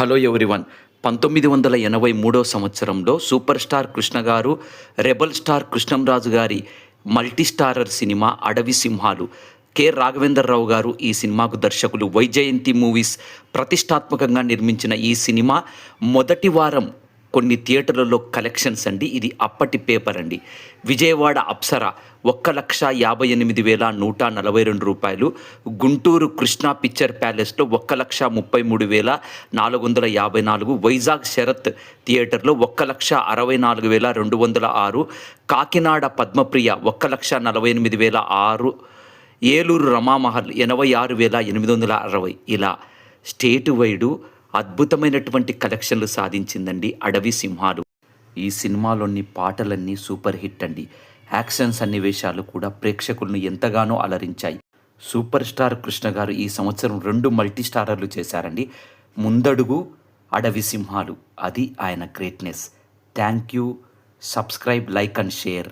Hello everyone పంతొమ్మిది వందల ఎనభై మూడో సంవత్సరంలో సూపర్ స్టార్ కృష్ణ గారు రెబల్ స్టార్ కృష్ణంరాజు గారి మల్టీ స్టారర్ సినిమా అడవి సింహాలు. కె. రాఘవేంద్రరావు గారు ఈ సినిమాకు దర్శకులు. వైజయంతి మూవీస్ ప్రతిష్టాత్మకంగా నిర్మించిన ఈ సినిమా మొదటి వారం కొన్ని థియేటర్లలో కలెక్షన్స్ అండి. ఇది అప్పటి పేపర్ అండి. విజయవాడ అప్సర ఒక్క లక్ష యాభై ఎనిమిది వేల నూట నలభై రెండు రూపాయలు. గుంటూరు కృష్ణా పిక్చర్ ప్యాలెస్లో ఒక్క లక్ష ముప్పై మూడు వేల నాలుగు వందల యాభై నాలుగు. వైజాగ్ శరత్ థియేటర్లో ఒక్క లక్ష అరవై నాలుగు వేల రెండు వందల ఆరు. కాకినాడ పద్మప్రియ ఒక్క లక్ష నలభై ఎనిమిది వేల ఆరు. ఏలూరు రమామహల్ ఎనభై ఆరు వేల ఎనిమిది వందల అరవై. ఇలా స్టేట్ వైడు అద్భుతమైనటువంటి కలెక్షన్లు సాధించిందండి అడవి సింహాలు. ఈ సినిమాలోని పాటలన్నీ సూపర్ హిట్ అండి. యాక్షన్ సన్నివేశాలు కూడా ప్రేక్షకులను ఎంతగానో అలరించాయి. సూపర్ స్టార్ కృష్ణ గారు ఈ సంవత్సరం రెండు మల్టీ స్టారర్లు చేశారండి. ముందడుగు అడవి సింహాలు. అది ఆయన greatness. Thank you. Subscribe like and share.